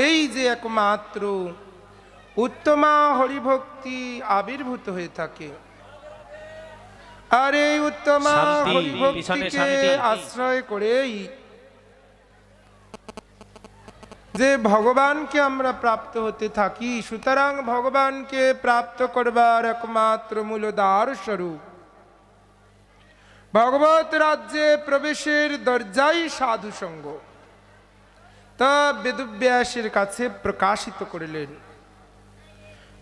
থাকলেই যে একমাত্র উত্তমা হরিভক্তি আবির্ভূত হয়ে থাকে। আর এই উত্তমা হরিভক্তিকে আশ্রয় করেই যে ভগবানকে আমরা প্রাপ্ত হতে থাকি সুতরাং ভগবানকে প্রাপ্ত করবার একমাত্র মূলদার স্বরূপ ভগবত রাজ্যে প্রবেশের দরজাই সাধু সঙ্গ তা বেদব্যাসের কাছে প্রকাশিত করিলেন।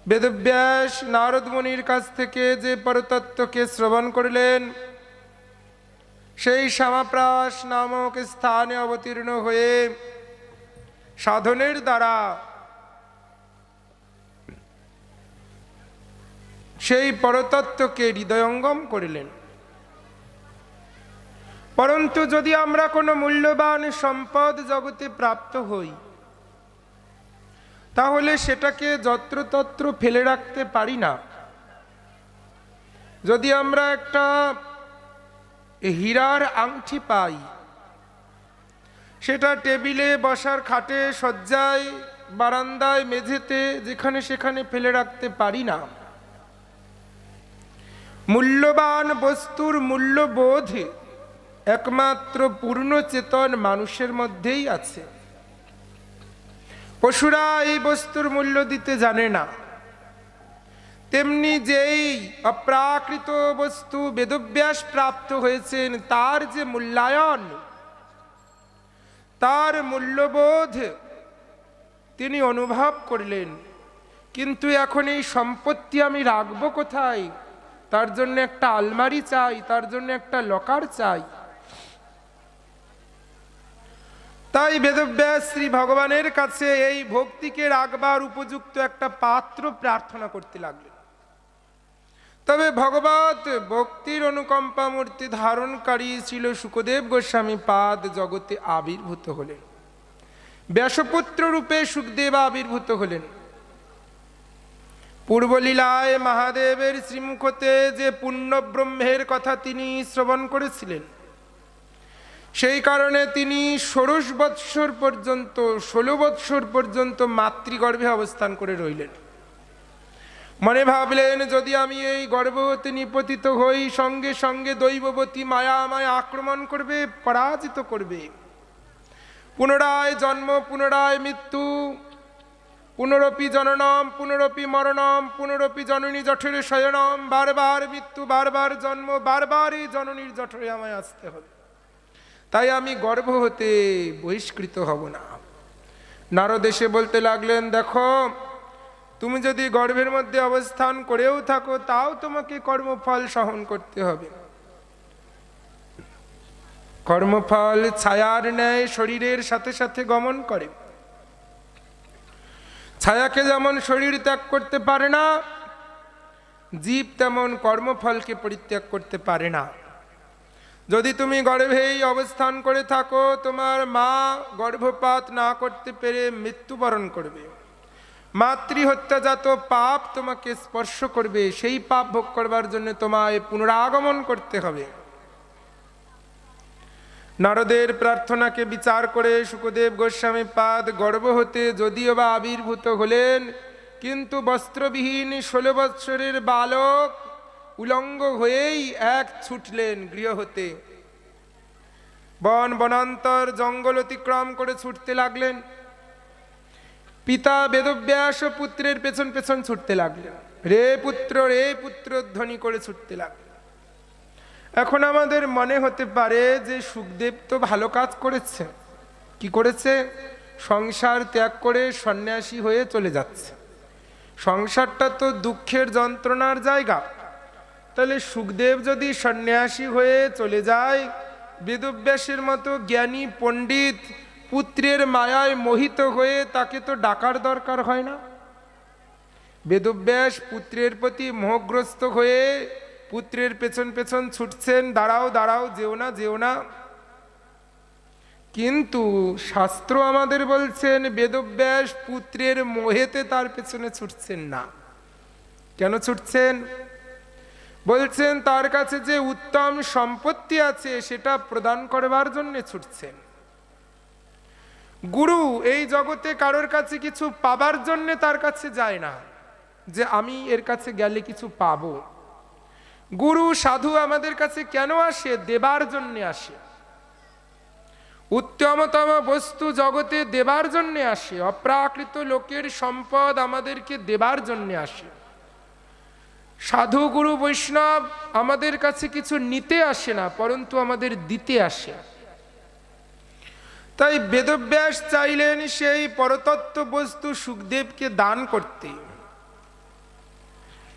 বেদব্যাস নারদ মুনির কাছ থেকে যে পরতত্ত্বকে শ্রবণ করিলেন, সেই শ্যামাপ্রাস নামক স্থানে অবতীর্ণ হয়ে সাধনের দ্বারা সেই পরতত্ত্বকে হৃদয়ঙ্গম করিলেন। পরন্তু যদি আমরা কোনো মূল্যবান সম্পদ জগতে প্রাপ্ত হই, তাহলে সেটাকে যত্রতত্র ফেলে রাখতে পারি না। যদি আমরা একটা হীরার আংটি পাই, সেটা টেবিলে বসার খাটে, শয্যায়, বারান্দায়, মেঝেতে, যেখানে সেখানে ফেলে রাখতে পারি না। মূল্যবান বস্তুর মূল্যবোধ একমাত্র পূর্ণ চেতন মানুষের মধ্যেই আছে। পশুরা এই বস্তুর মূল্য দিতে জানে না। তেমনি যেই অপ্রাকৃত বস্তু বেদব্যাস প্রাপ্ত হয়েছেন, তার যে মূল্যায়ন, তার মূল্যবোধ তিনি অনুভব করলেন। কিন্তু এখন এই সম্পত্তি আমি রাখব কোথায়? তার জন্য একটা আলমারি চাই, তার জন্য একটা লকার চাই। তাই বেদব্যাস শ্রী ভগবানের কাছে এই ভক্তিকে রাখবার উপযুক্ত একটা পাত্র প্রার্থনা করতে লাগলেন। তবে ভগবত ভক্তির অনুকম্পা মূর্তি ধারণকারী ছিল সুখদেব গোস্বামী পাদ জগতে আবির্ভূত হলেন। ব্যাসপুত্র রূপে সুখদেব আবির্ভূত হলেন। পূর্বলীলায় মহাদেবের শ্রীমুখতে যে পুণ্য ব্রহ্মের কথা তিনি শ্রবণ করেছিলেন সেই কারণে তিনি ষোড়শ বৎসর পর্যন্ত, ষোলো বৎসর পর্যন্ত মাতৃগর্ভে অবস্থান করে রইলেন। মনে ভাবলেন, যদি আমি এই গর্ভবতী নিপতিত হই, সঙ্গে সঙ্গে দৈববতী মায়া আমায় আক্রমণ করবে, পরাজিত করবে। পুনরায় জন্ম, পুনরায় মৃত্যু, পুনরপি জননম, পুনরপি মরণম, পুনরপি জননী জঠরে শয়নম, বারবার মৃত্যু, বারবার জন্ম বারবার এই জননীর জঠরে আমায় আসতে হবে। তাই আমি গর্ভ হতে বহিষ্কৃত হব না। নারদ এসে বলতে লাগলেন, দেখো, তুমি যদি গর্ভের মধ্যে অবস্থান করেও থাকো, তাও তোমাকে কর্মফল সহন করতে হবে। কর্মফল ছায়ার ন্যায় শরীরের সাথে সাথে গমন করে। ছায়াকে যেমন শরীর ত্যাগ করতে পারে না, জীব তেমন কর্মফলকে পরিত্যাগ করতে পারে না। যদি তুমি গর্ভেই অবস্থান করে থাকো, তোমার মা গর্ভপাত না করতে পেরে মৃত্যুবরণ করবে। মাতৃহত্যাজাত পাপ তোমাকে স্পর্শ করবে। সেই পাপ ভোগ করবার জন্য তোমায় পুনরাগমন করতে হবে। নারদের প্রার্থনাকে বিচার করে সুখদেব গোস্বামী পাদ গর্ভ হতে যদিও বা আবির্ভূত হলেন, কিন্তু বস্ত্রবিহীন ষোলো বৎসরের বালক উলঙ্গ হয়েই এক ছুটলেন গৃহ হতে। বন বনান্তর জঙ্গল অতিক্রম করে ছুটতে লাগলেন। পিতা বেদব্যাস পুত্রের পেছন পেছন ছুটতে লাগলেন। রে পুত্র রে পুত্র ধ্বনি করে ছুটতে লাগলেন। এখন আমাদের মনে হতে পারে যে সুখদেব তো ভালো কাজ করেছে। কি করেছে? সংসার ত্যাগ করে সন্ন্যাসী হয়ে চলে যাচ্ছে। সংসারটা তো দুঃখের যন্ত্রণার জায়গা। তাহলে সুখদেব যদি সন্ন্যাসী হয়ে চলে যায়, বেদব্যাসের মতো জ্ঞানী পণ্ডিত পুত্রের মায়ায় মোহিত হয়ে তাকে তো ডাকার দরকার হয় না। বেদব্যাস পুত্রের প্রতি মোহগ্রস্ত হয়ে পুত্রের পেছন পেছন ছুটছেন, দাঁড়াও দাঁড়াও, যেও না যেও না। কিন্তু শাস্ত্র আমাদের বলছেন, বেদব্যাস পুত্রের মোহেতে তার পেছনে ছুটছেন না। কেন ছুটছেন? বলছেন, তার কাছে যে উত্তম সম্পত্তি আছে, সেটা প্রদান করবার জন্য ছুটছেন। গুরু, এই জগতে কারোর কাছে কিছু পাবার জন্য তার কাছে যায় না, যে আমি এর কাছে গেলে কিছু পাব। গুরু, সাধু আমাদের কাছে কেন আসে? দেবার জন্য আসে। উত্তমতম বস্তু জগতে দেবার জন্যে আসে। অপ্রাকৃত লোকের সম্পদ আমাদেরকে দেবার জন্যে আসে। সাধু গুরু বৈষ্ণব আমাদের কাছে কিছু নিতে আসে না, পরন্তু আমাদের দিতে আসে। তাই বেদব্যাস চাইলেন সেই পরতত্ত্ব বস্তু সুখদেবকে দান করতে।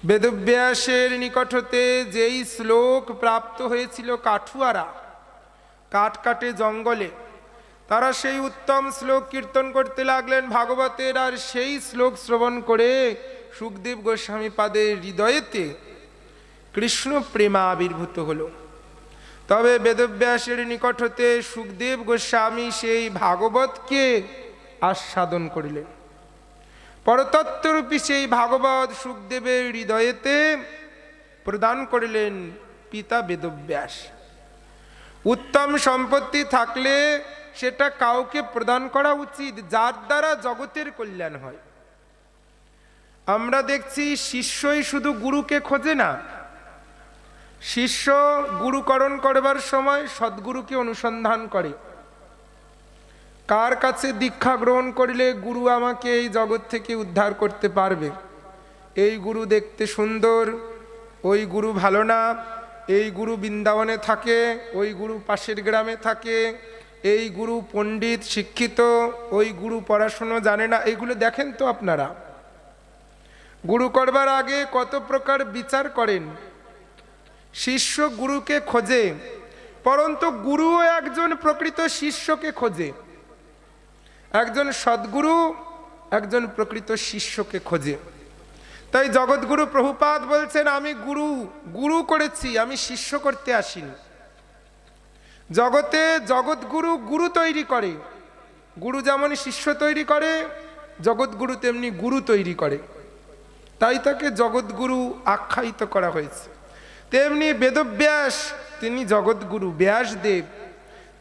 বেদব্যাসের নিকট হতে যেই শ্লোক প্রাপ্ত হয়েছিল কাঠুয়ারা কাঠ কাটে জঙ্গলে, তারা সেই উত্তম শ্লোক কীর্তন করতে লাগলেন, ভাগবতের আর সেই শ্লোক শ্রবণ করে সুখদেব গোস্বামী পাদের হৃদয়েতে কৃষ্ণ প্রেমা আবির্ভূত হলো। তবে বেদব্যাসের নিকট হতে সুখদেব গোস্বামী সেই ভাগবতকে আস্বাদন করিলেন। পরতত্ত্বরূপী সেই ভাগবত সুখদেবের হৃদয়েতে প্রদান করিলেন পিতা বেদব্যাস। উত্তম সম্পত্তি থাকলে সেটা কাউকে প্রদান করা উচিত, যার দ্বারা জগতের কল্যাণ হয়। আমরা দেখছি শিষ্যই শুধু গুরুকে খোঁজে না। শিষ্য গুরুকরণ করবার সময় সদ্গুরুকে অনুসন্ধান করে। কার কাছে দীক্ষা গ্রহণ করলে গুরু আমাকে এই জগৎ থেকে উদ্ধার করতে পারবে? এই গুরু দেখতে সুন্দর, ওই গুরু ভালো না, এই গুরু বৃন্দাবনে থাকে, ওই গুরু পাশের গ্রামে থাকে, এই গুরু পণ্ডিত, শিক্ষিত, ওই গুরু পড়াশুনো জানে না এইগুলো দেখেন তো আপনারা। গুরু করবার আগে কত প্রকার বিচার করেন? শিষ্য গুরুকে খোঁজে, পরন্তু গুরুও একজন প্রকৃত শিষ্যকে খোঁজে। একজন সদ্গুরু একজন প্রকৃত শিষ্যকে খোঁজে। তাই জগৎগুরু প্রভুপাদ বলছেন, আমি গুরু গুরু করেছি, আমি শিষ্য করতে আসিনি। জগতে জগৎগুরু গুরু তৈরি করে। গুরু যেমন শিষ্য তৈরি করে, জগৎগুরু তেমনি গুরু তৈরি করে। তাই তাকে জগৎগুরু আখ্যায়িত করা হয়েছে। তেমনি বেদব্যাস, তিনি জগৎগুরু ব্যাসদেব,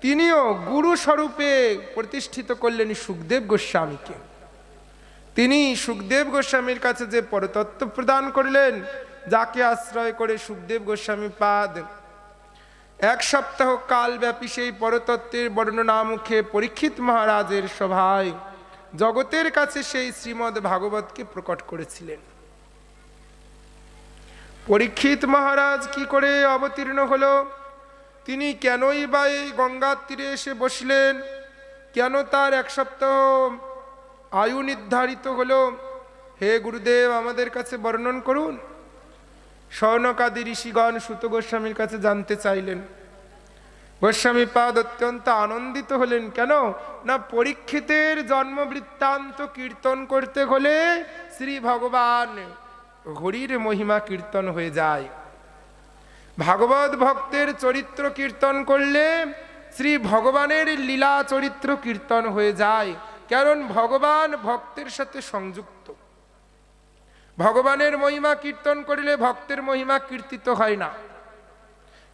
তিনিও গুরু স্বরূপে প্রতিষ্ঠিত করলেন সুখদেব গোস্বামীকে। তিনি সুখদেব গোস্বামীর কাছে যে পরতত্ত্ব প্রদান করলেন, যাকে আশ্রয় করে সুখদেব গোস্বামী পাদ, এক সপ্তাহ কাল ব্যাপী সেই পরতত্ত্বের বর্ণনা মুখে পরীক্ষিত মহারাজের সভায় জগতের কাছে সেই শ্রীমদ ভাগবতকে প্রকট করেছিলেন। পরীক্ষিত মহারাজ কি করে অবতীর্ণ হল? তিনি কেনই বা এই গঙ্গার তীরে এসে বসলেন? কেন তার এক সপ্তাহ আয়ু নির্ধারিত হলো? হে গুরুদেব, আমাদের কাছে বর্ণন করুন। স্বর্ণকাদি ঋষিগণ সুত গোস্বামীর কাছে জানতে চাইলেন। গোস্বামী পাদ অত্যন্ত আনন্দিত হলেন, কেন? না পরীক্ষিতের জন্ম বৃত্তান্ত কীর্তন করতে হলে শ্রী ভগবান হরির মহিমা কীর্তন হয়ে যায়। ভাগবত ভক্তের চরিত্র কীর্তন করলে শ্রী ভগবানের লীলা চরিত্র কীর্তন হয়ে যায়, কারণ ভগবান ভক্তের সাথে সংযুক্ত। ভগবানের মহিমা কীর্তন করিলে ভক্তের মহিমা কীর্তিত হয় না।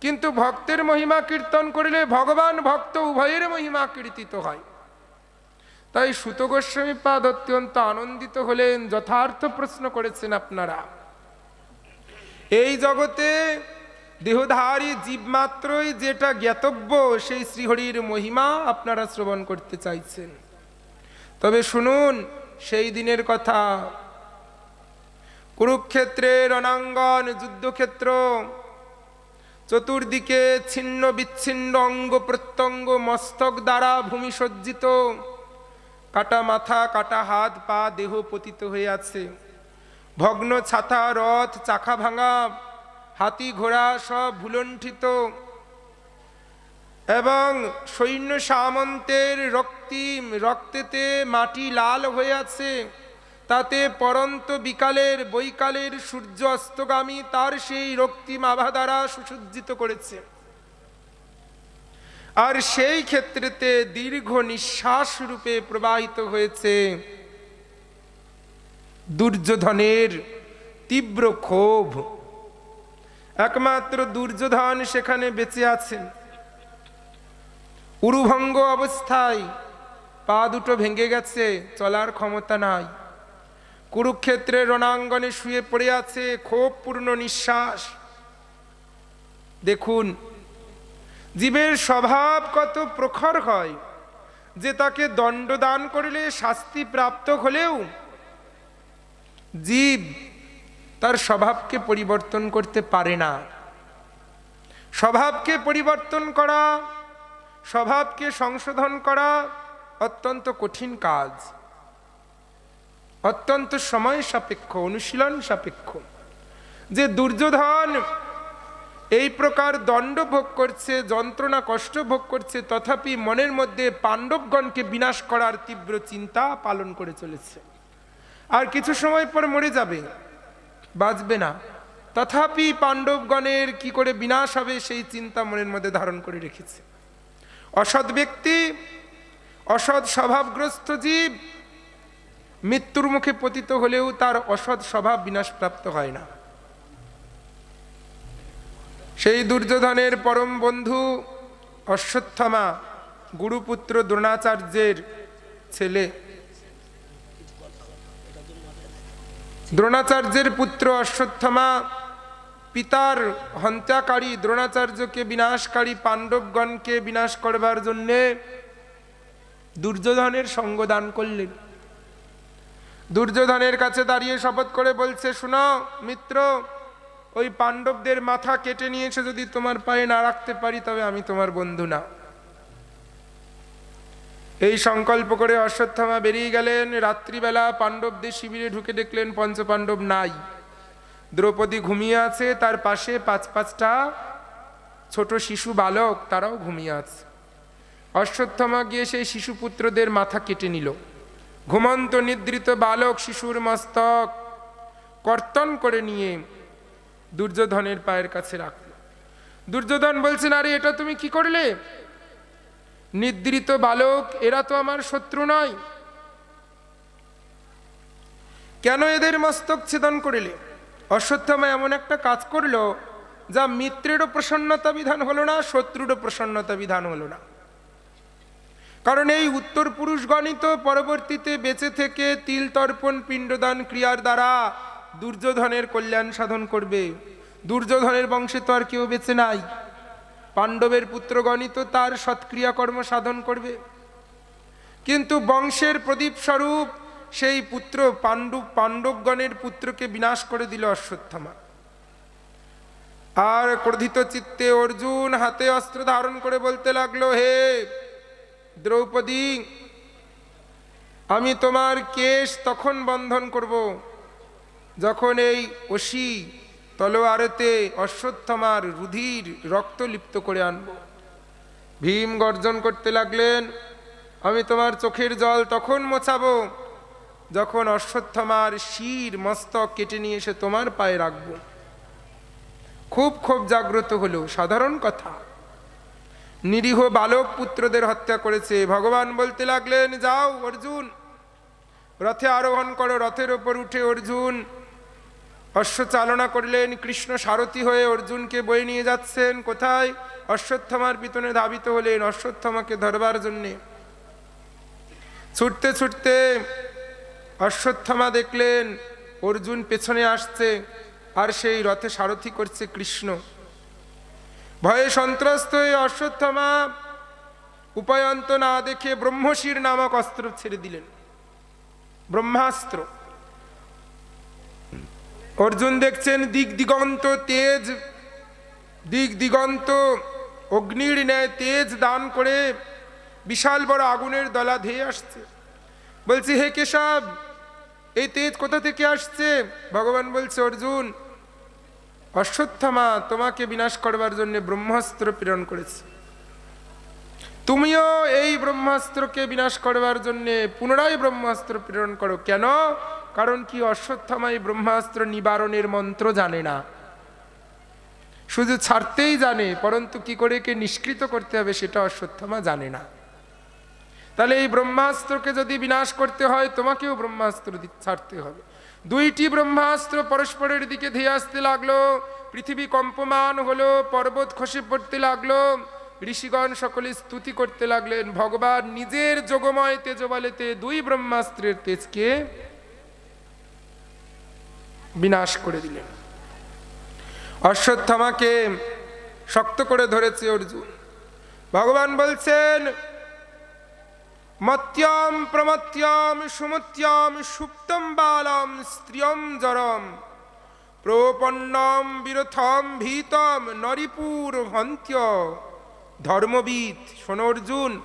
কিন্তু ভক্তের মহিমা কীর্তন করিলে ভগবান ভক্ত উভয়ের মহিমা কীর্তিত হয়। তাই সুত গোস্বামী পাদ অত্যন্ত আনন্দিত হলেন, যথার্থ প্রশ্ন করেছেন আপনারা। এই জগতে দেহধারী জীব মাত্রই যেটা জ্ঞাতব্য, সেই শ্রীহরির মহিমা আপনারা শ্রবণ করতে চাইছেন। তবে শুনুন, সেই দিনের কথা। কুরুক্ষেত্রের রণাঙ্গন, যুদ্ধক্ষেত্র, চতুর্দিকে ছিন্ন বিচ্ছিন্ন অঙ্গ প্রত্যঙ্গ মস্তক দ্বারা ভূমি সজ্জিত। কাটা মাথা, কাটা হাত, পা দেহ পতিত হয়ে আছে। ভগ্ন ছাতা, রথ, চাকা ভাঙা, হাতি ঘোড়া সব ভুলণ্ঠিত। এবং সৈন্য সামন্তের রক্তিম রক্তেতে মাটি লাল হয়ে আছে। তাতে পরন্ত বিকালের, বৈকালের সূর্য অস্তগামী, তার সেই রক্তিম আভা দ্বারা সুসজ্জিত করেছে। আর সেই ক্ষেত্রেতে দীর্ঘ নিঃশ্বাস রূপে প্রবাহিত হয়েছে দুর্যোধনের তীব্র ক্ষোভ। একমাত্র দুর্যোধন সেখানে বেঁচে আছেন। উরুভঙ্গ অবস্থায় পা দুটো ভেঙে গেছে, চলার ক্ষমতা নাই। কুরুক্ষেত্রে রণাঙ্গনে শুয়ে পড়ে আছে ক্ষোভপূর্ণ নিঃশ্বাস। দেখুন জীবের স্বভাব কত প্রখর হয় যে তাকে দণ্ডদান করলে শাস্তি প্রাপ্ত হলেও জীব তার স্বভাবকে পরিবর্তন করতে পারে না। স্বভাবকে পরিবর্তন করা, স্বভাবকে সংশোধন করা অত্যন্ত কঠিন কাজ। অত্যন্ত সময় সাপেক্ষ, অনুশীলন সাপেক্ষ। যে দুর্যোধন এই প্রকার দণ্ড ভোগ করছে, যন্ত্রণা, কষ্ট ভোগ করছে, তথাপি মনের মধ্যে পাণ্ডবগণকে বিনাশ করার তীব্র চিন্তা পালন করে চলেছে। আর কিছু সময় পর মরে যাবে, বাঁচবে না। তথাপি পাণ্ডবগণের কি করে বিনাশ হবে, সেই চিন্তা মনের মধ্যে ধারণ করে রেখেছে। অসৎ ব্যক্তি, অসৎ স্বভাবগ্রস্ত জীব, মৃত্যুর মুখে পতিত হলেও তার অসৎ স্বভাব বিনাশপ্রাপ্ত হয় না। সেই দুর্যোধনের পরম বন্ধু অশ্বত্থমা, গুরুপুত্র দ্রোণাচার্যের ছেলে। দ্রোণাচার্যের পুত্র অশ্বত্থমা পিতার হত্যাকারী দ্রোণাচার্যকে, বিনাশকারী পাণ্ডবগণকে বিনাশ করবার জন্যে দুর্যোধনের সঙ্গ দান করলেন। দুর্যোধনের কাছে দাঁড়িয়ে শপথ করে বলছে, শুনো মিত্র ওই পাণ্ডবদের মাথা কেটে নিয়েছে, যদি তোমার পায়ে না রাখতে পারি, তবে আমি তোমার বন্ধু না। এই সংকল্প করে অশ্বত্থামা বেরিয়ে গেলেন। রাত্রিবেলা পাণ্ডবদের শিবিরে ঢুকে দেখলেন পঞ্চপাণ্ডব নাই। দ্রৌপদী ঘুমিয়ে আছে, তার পাশে পাঁচ পাঁচটা ছোট শিশু বালক, তারাও ঘুমিয়ে আছে। অশ্বত্থমা গিয়ে সেই শিশুপুত্রদের মাথা কেটে নিল। ঘুমন্ত নিদ্রিত বালক শিশুর মস্তক কর্তন করে নিয়ে দুর্যোধনের পায়ের কাছে রাখল। দুর্যোধন বলছেন, আরে, এটা তুমি কি করলে? নিদ্রিত বালক, এরা তো আমার শত্রু নয়। কেন এদের মস্তক ছেদন করিলে? অশ্বত্থামা এমন একটা কাজ করল যা মিত্রেরও প্রসন্নতা বিধান হলো না, শত্রুরও প্রসন্নতা বিধান হলো না। কারণ এই উত্তর পুরুষ গণিত পরবর্তীতে বেঁচে থেকে তিল তর্পণ, পিণ্ডদান ক্রিয়ার দ্বারা দুর্যোধনের কল্যাণ সাধন করবে। দুর্যোধনের বংশে তো আর কেউ বেঁচে নাই। পাণ্ডবের পুত্রগণিত তার সৎক্রিয়াকর্ম সাধন করবে। কিন্তু বংশের প্রদীপ স্বরূপ সেই পুত্র পাণ্ডব পাণ্ডবগণের পুত্রকে বিনাশ করে দিল অশ্বত্থামা। আর ক্রোধিত চিত্তে অর্জুন হাতে অস্ত্র ধারণ করে বলতে লাগল, হে দ্রৌপদী, আমি তোমার কেশ তখন বন্ধন করব। যখন এই অসি তলোয়ারেতে অশ্বত্থমার রুধির রক্ত লিপ্ত করে আনব। ভীম গর্জন করতে লাগলেন, আমি তোমার চোখের জল তখন মোছাবো, যখন অশ্বত্থমার শির মস্তক কেটে নিয়ে এসে তোমার পায়ে রাখব। খুব খুব জাগ্রত হলো, সাধারণ কথা। নিরীহ বালক পুত্রদের হত্যা করেছে। ভগবান বলতে লাগলেন, যাও অর্জুন, রথে আরোহণ করো, রথের ওপর উঠে অর্জুন অশ্ব চালনা করলেন কৃষ্ণ সারথী হয়ে অর্জুনকে বয়ে নিয়ে যাচ্ছেন। কোথায়? অশ্বত্থমার পিতনে ধাবিত হলেন অশ্বত্থমাকে ধরবার জন্যে। ছুটতে ছুটতে অশ্বত্থমা দেখলেন অর্জুন পেছনে আসছে আর সেই রথে সারথি করছে কৃষ্ণ। ভয়ে সন্ত্রস্ত হয়ে অশ্বত্থমা উপায়ন্ত না দেখে ব্রহ্মশির নামক অস্ত্র ছেড়ে দিলেন। ব্রহ্মাস্ত্র। অর্জুন দেখছেন দিক দিগন্ত তেজ, দিক দিগন্ত অগ্নির ন্যায় তেজ দান করে বিশাল বড় আগুনের দলা ধেয়ে আসছে। বলছি, হে কেশব, এই তেজ কোথা থেকে আসছে? ভগবান বলছে, অর্জুন, অশ্বত্থামা তোমাকে বিনাশ করবার জন্য ব্রহ্মাস্ত্র প্রেরণ করেছে। তুমিও এই ব্রহ্মাস্ত্রকে বিনাশ করবার জন্য পুনরায় ব্রহ্মাস্ত্র প্রেরণ করো। কেন? কারণ কি অশ্বত্থামা এই ব্রহ্মাস্ত্র নিবারণের মন্ত্র জানে না। শুধু ছাড়তেই জানে, পরন্তু কি করে কে নিষ্কৃত করতে হবে সেটা অশ্বত্থামা জানে না। তাহলে এই ব্রহ্মাস্ত্রকে যদি বিনাশ করতে হয়, তোমাকেও ব্রহ্মাস্ত্র ছাড়তে হবে। দুইটি ব্রহ্মাস্ত্র পরস্পরের দিকে ধেয়ে আসতে লাগল, পৃথিবী কম্পমান হলো, পর্বত খসে পড়তে লাগল, ঋষিগণ সকলে স্তুতি করতে লাগলেন, ভগবান নিজের যোগময় তেজবলেতে দুই ব্রহ্মাস্ত্রের তেজকে বিনাশ করে দিলেন। অশ্বত্থামাকে শক্ত করে ধরেছে অর্জুন। ভগবান বলছেন, মত্যম প্রমত্যম সুমত্যম সুপ্তম বালম স্ত্রিয়ম জরম প্রপন্নম বিরথম ভীতম নরিপুর ভন্ত্য ধর্মবিদ। শোনো অর্জুন,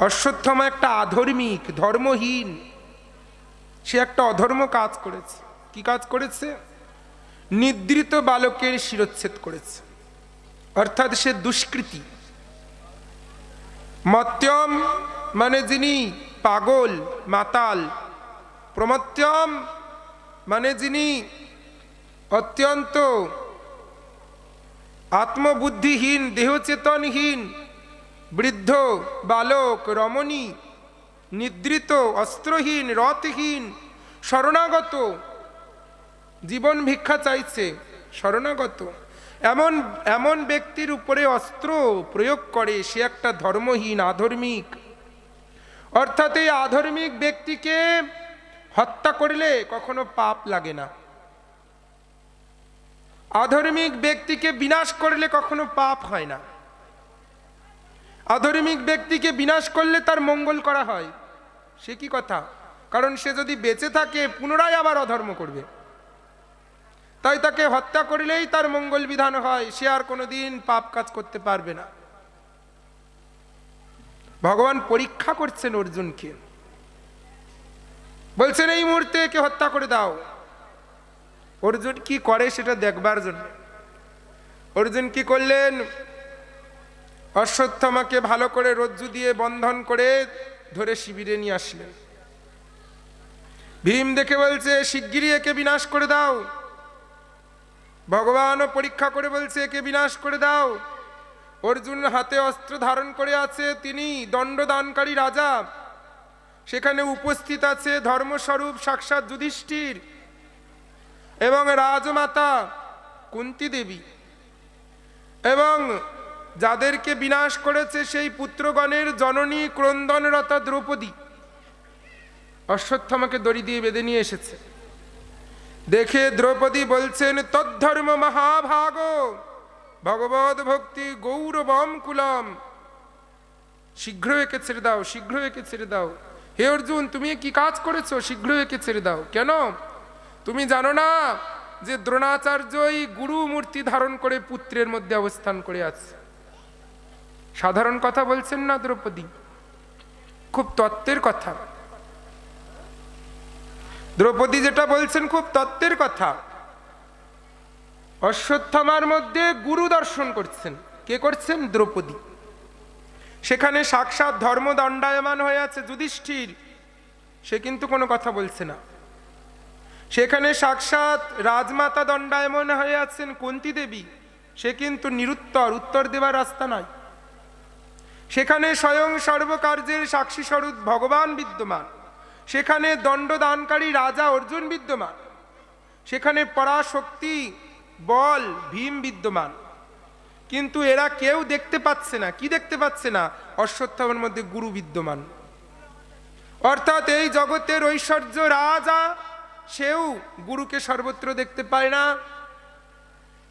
অশ্বত্থমা একটা আধর্মিক, ধর্মহীন সে একটা অধর্ম কাজ করেছে। কি কাজ করেছে? নিদ্রিত বালকের শিরচ্ছেদ করেছে। অর্থাৎ সে দুষ্কৃতি। মত্যম মানে যিনি পাগল, মাতাল। প্রমত্যম মানে যিনি অত্যন্ত আত্মবুদ্ধিহীন, দেহচেতনহীন, বৃদ্ধ, বালক, রমণী। নিদ্রিত, অস্ত্রহীন, রথহীন, শরণাগত। জীবন ভিক্ষা চাইছে, শরণাগত। এমন এমন ব্যক্তির উপরে অস্ত্র প্রয়োগ করে, সে একটা ধর্মহীন, আধর্মিক। অর্থাৎ এই আধর্মিক ব্যক্তিকে হত্যা করলে কখনো পাপ লাগে না। আধর্মিক ব্যক্তিকে বিনাশ করলে কখনো পাপ হয় না। আধর্মিক ব্যক্তিকে বিনাশ করলে তার মঙ্গল করা হয়। সে কি কথা? কারণ সে যদি বেঁচে থাকে, পুনরায় আবার অধর্ম করবে। তাই তাকে হত্যা করলেই তার মঙ্গল বিধান হয়। সে আর কোনোদিন পাপ কাজ করতে পারবে না। ভগবান পরীক্ষা করছেন অর্জুনকে। বলছেন, এই মুহূর্তে একে হত্যা করে দাও। অর্জুন কি করে সেটা দেখবার জন্য? অর্জুন কি করলেন? অশ্বত্থমাকে ভালো করে রজ্জু দিয়ে বন্ধন করে ধরে শিবিরে নিয়ে আসলেন। ভীম দেখে বলছে, শিগগিরই একে বিনাশ করে দাও। ভগবানও পরীক্ষা করে বলছে, একে বিনাশ করে দাও। অর্জুন হাতে অস্ত্র ধারণ করে আছে, তিনি দণ্ডদানকারী রাজা। সেখানে উপস্থিত আছে ধর্মস্বরূপ সাক্ষাৎ যুধিষ্ঠির এবং রাজমাতা কুন্তি দেবী এবং যাদেরকে বিনাশ করেছে সেই পুত্রগণের জননী ক্রন্দনরতা দ্রৌপদী। অশ্বত্থমাকে দড়ি দিয়ে বেঁধে নিয়ে এসেছে। দেখে দ্রৌপদী বলছেন, তদ্ধর্ম মহাভাগ ভগবত ভক্তি গৌরবম কুলম। শীঘ্র একে ছেড়ে দাও, শীঘ্র একে ছেড়ে দাও। হে অর্জুন, তুমি কি কাজ করেছ? শীঘ্র একে ছেড়ে দাও। কেন? তুমি জানো না যে দ্রোণাচার্যই গুরু মূর্তি ধারণ করে পুত্রের মধ্যে অবস্থান করে আছে। সাধারণ কথা বলছেন না দ্রৌপদী? খুব তত্ত্বের কথা। দ্রৌপদী যেটা বলছেন খুব তত্ত্বের কথা। অশ্বত্থামার মধ্যে গুরু দর্শন করছেন। কে করছেন? দ্রৌপদী। সেখানে সাক্ষাৎ ধর্ম দণ্ডায়মান হয়ে আছে যুধিষ্ঠির। সে কিন্তু কোনো কথা বলছে না। সেখানে সাক্ষাৎ রাজমাতা দণ্ডায়মান হয়ে আছেন কুন্তি দেবী সে কিন্তু নিরুত্তর, উত্তর দেবার রাস্তা নয়। সেখানে স্বয়ং সর্বকার্যের সাক্ষী স্বরূপ ভগবান বিদ্যমান। সেখানে দণ্ডদানকারী রাজা অর্জুন বিদ্যমান। সেখানে পরাশক্তি, বল, ভীম বিদ্যমান। কিন্তু এরা কেউ দেখতে পাচ্ছে না। কি দেখতে পাচ্ছে না? অশ্বত্থামার মধ্যে গুরু বিদ্যমান। অর্থাৎ এই জগতের ঐশ্বর্য রাজা, সেও গুরুকে সর্বত্র দেখতে পায় না।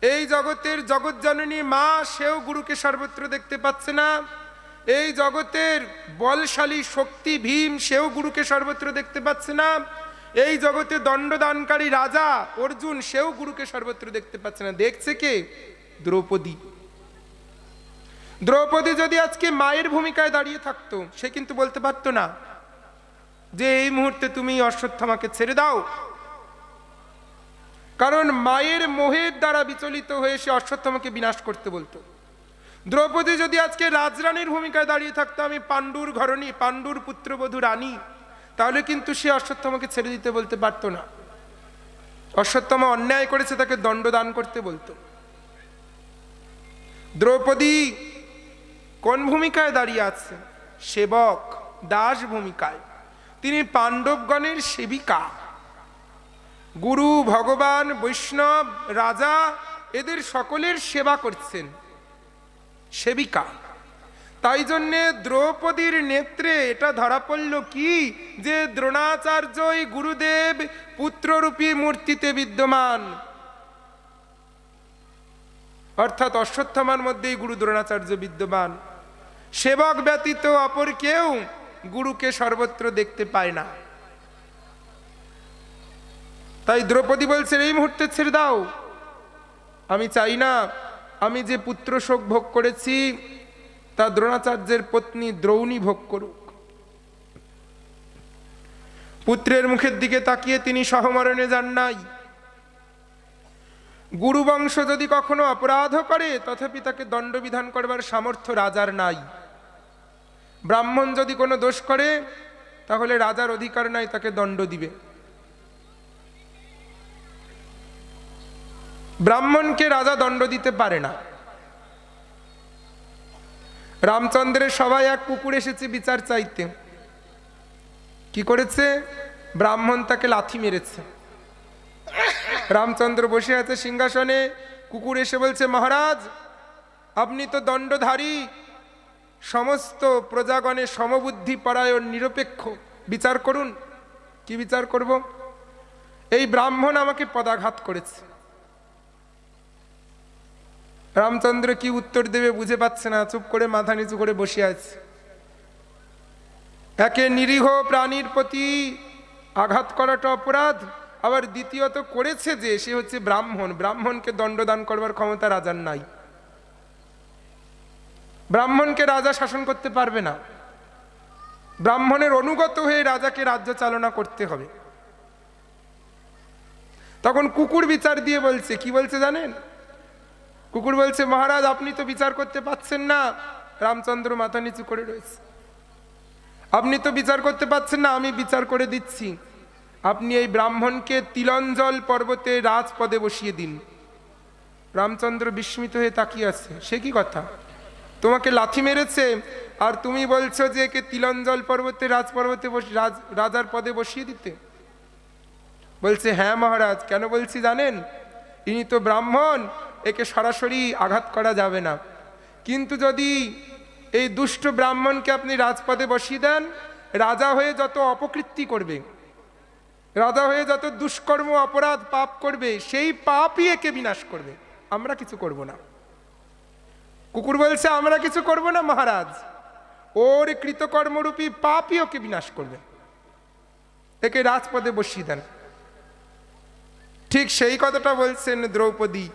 এই জগতের জগৎজননী মা, সেও গুরুকে সর্বত্র দেখতে পাচ্ছে না। এই জগতের বলশালী শক্তি ভীম, সেও গুরুকে সর্বত্র দেখতে পাচ্ছে না। এই জগতে দণ্ডদানকারী রাজা অর্জুন, সেও গুরুকে সর্বত্র দেখতে পাচ্ছে না। দেখছে কে? দ্রৌপদী। দ্রৌপদী যদি আজকে মায়ের ভূমিকায় দাঁড়িয়ে থাকতো, সে কিন্তু বলতে পারতো না যে এই মুহূর্তে তুমি অশ্বত্থামাকে ছেড়ে দাও। কারণ মায়ের মোহের দ্বারা বিচলিত হয়ে সে অশ্বত্থামাকে বিনাশ করতে বলতো। দ্রৌপদী যদি আজকে রাজরানীর ভূমিকায় দাঁড়িয়ে থাকতো, আমি পাণ্ডুর ঘরণী, পাণ্ডুর পুত্রবধূ রানী, তাহলে কিন্তু সে অশ্বত্থামাকে ছেড়ে দিতে বলতে পারতো না। অশ্বত্থামা অন্যায় করেছে, তাকে দণ্ডদান করতে বলতো। দ্রৌপদী কোন ভূমিকায় দাঁড়িয়ে আছে? সেবক, দাস ভূমিকায়। তিনি পাণ্ডবগণের সেবিকা। গুরু, ভগবান, বৈষ্ণব, রাজা, এদের সকলের সেবা করছেন। সেবিকা। তাই জন্যে দ্রৌপদীর নেত্রে এটা ধরা পড়ল কি? যে দ্রোণাচার্যই গুরুদেব, পুত্ররূপী মূর্তিতে বিদ্যমান। অর্থাৎ অশ্বত্থামার মধ্যেই গুরু দ্রোণাচার্য বিদ্যমান। সেবক ব্যতীত অপর কেউ গুরুকে সর্বত্র দেখতে পায় না। তাই দ্রৌপদী বলছেন, এই মুহূর্তে ছেড়ে দাও। আমি চাই না আমি যে পুত্র শোক ভোগ করেছি, তা দ্রোণাচার্যের পত্নী দ্রৌণী ভোগ করুক। পুত্রের মুখের দিকে তাকিয়ে তিনি সহমরণে যান নাই। গুরুবংশ যদি কখনো অপরাধ করে, তথাপি তাকে দণ্ডবিধান করবার সামর্থ্য রাজার নাই। ব্রাহ্মণ যদি কোনো দোষ করে, তাহলে রাজার অধিকার নাই, তাকে দণ্ড দিবে। ব্রাহ্মণকে রাজা দণ্ড দিতে পারে না। রামচন্দ্রের সবাই এক কুকুর এসেছে বিচার চাইতে। কি করেছে? ব্রাহ্মণ তাকে লাথি মেরেছে। রামচন্দ্র বসে আছে সিংহাসনে, কুকুর এসে বলছে, মহারাজ, আপনি তো দণ্ডধারী। সমস্ত প্রজাগণের সমবুদ্ধি, পরায়ণ, নিরপেক্ষ। বিচার করুন। কি বিচার করব? এই ব্রাহ্মণ আমাকে পদাঘাত করেছে। রামচন্দ্র কি উত্তর দেবে বুঝে পাচ্ছে না, চুপ করে মাথা নিচু করে বসে আছে। একে নিরীহ প্রাণীর প্রতি আঘাত করাটা অপরাধ। আবার দ্বিতীয়ত করেছে যে সে হচ্ছে ব্রাহ্মণ। ব্রাহ্মণকে দণ্ডদান করবার ক্ষমতা রাজার নাই। ব্রাহ্মণকে রাজা শাসন করতে পারবে না। ব্রাহ্মণের অনুগত হয়ে রাজাকে রাজ্য চালনা করতে হবে। তখন কুকুর বিচার দিয়ে বলছে, কি বলছে জানেন? কুকুর বলছে, মহারাজ, আপনি তো বিচার করতে পাচ্ছেন না। রামচন্দ্র মাথা নিচু করে রয়েছে। আপনি তো বিচার করতে পাচ্ছেন না, আমি বিচার করে দিচ্ছি। আপনি এই ব্রাহ্মণকে তিলঞ্জল পর্বতে রাজপদে বসিয়ে দিন। রামচন্দ্র বিস্মিত হয়ে তাকিয়ে আছে। সে কি কথা? তোমাকে লাথি মেরেছে? আর তুমি বলছো যে একে তিলঞ্জল পর্বতে রাজ পর্বতে বস- রাজ- রাজার পদে বসিয়ে দিতে? বলছে হ্যাঁ মহারাজ, কেন বলছি জানেন? ইনি তো ব্রাহ্মণ একে সরাসরি আঘাত করা যাবে না। কিন্তু যদি এই দুষ্ট ব্রাহ্মণকে আপনি রাজপদে বসিয়ে দেন, রাজা হয়ে যত অপকৃতি করবে, রাজা হয়ে যত দুষ্কর্ম, অপরাধ, পাপ করবে, সেই পাপই একে বিনাশ করবে। আমরা কিছু করব না। কুকুর বলছে, আমরা কিছু করব না, মহারাজ। ওর কৃতকর্মরূপী পাপই ওকে বিনাশ করবে। একে রাজপদে বসিয়ে দেন। ঠিক সেই কথাটা বলছেন দ্রৌপদী।